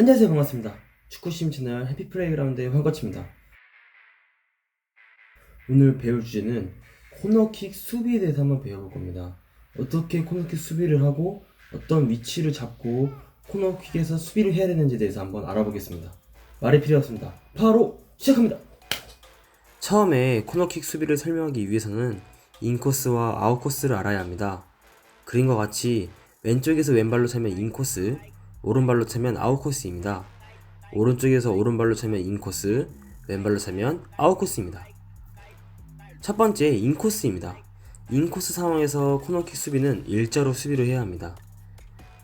안녕하세요. 반갑습니다. 축구심 채널 해피플레이그라운드의 황거치입니다. 오늘 배울 주제는 코너킥 수비에 대해서 한번 배워볼 겁니다. 어떻게 코너킥 수비를 하고 어떤 위치를 잡고 코너킥에서 수비를 해야 되는지에 대해서 한번 알아보겠습니다. 말이 필요 없습니다. 바로 시작합니다! 처음에 코너킥 수비를 설명하기 위해서는 인코스와 아웃코스를 알아야 합니다. 그림과 같이 왼쪽에서 왼발로 차면 인코스, 오른발로 차면 아웃코스입니다. 오른쪽에서 오른발로 차면 인코스, 왼발로 차면 아웃코스입니다. 첫 번째 인코스입니다. 인코스 상황에서 코너킥 수비는 일자로 수비를 해야 합니다.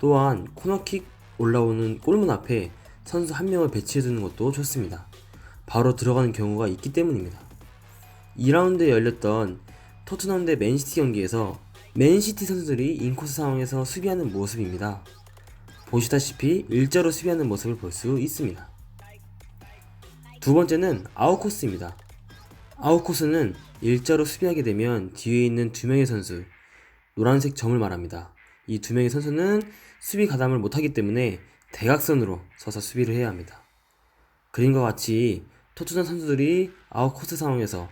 또한 코너킥 올라오는 골문 앞에 선수 한 명을 배치해 두는 것도 좋습니다. 바로 들어가는 경우가 있기 때문입니다. 2라운드에 열렸던 토트넘 대 맨시티 경기에서 맨시티 선수들이 인코스 상황에서 수비하는 모습입니다. 보시다시피 일자로 수비하는 모습을 볼 수 있습니다. 두 번째는 아웃코스입니다. 아웃코스는 일자로 수비하게 되면 뒤에 있는 두 명의 선수, 노란색 점을 말합니다. 이 두 명의 선수는 수비 가담을 못하기 때문에 대각선으로 서서 수비를 해야 합니다. 그림과 같이 토트넘 선수들이 아웃코스 상황에서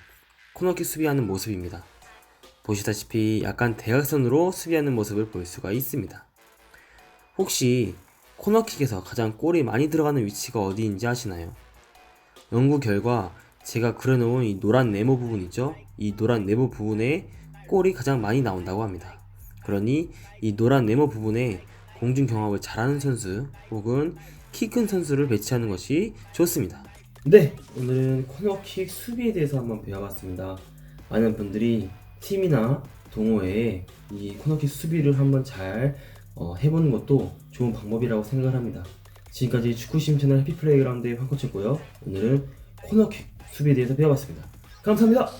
코너킥 수비하는 모습입니다. 보시다시피 약간 대각선으로 수비하는 모습을 볼 수가 있습니다. 혹시 코너킥에서 가장 골이 많이 들어가는 위치가 어디인지 아시나요? 연구 결과 제가 그려놓은 이 노란 네모 부분 있죠? 이 노란 네모 부분에 골이 가장 많이 나온다고 합니다. 그러니 이 노란 네모 부분에 공중 경합을 잘하는 선수 혹은 키 큰 선수를 배치하는 것이 좋습니다. 네, 오늘은 코너킥 수비에 대해서 한번 배워봤습니다. 많은 분들이 팀이나 동호회에 이 코너킥 수비를 한번 잘 어, 해보는 것도 좋은 방법이라고 생각을 합니다. 지금까지 축구심 채널 해피플레이그라운드의 황코치였고요. 오늘은 코너킥 수비에 대해서 배워봤습니다. 감사합니다.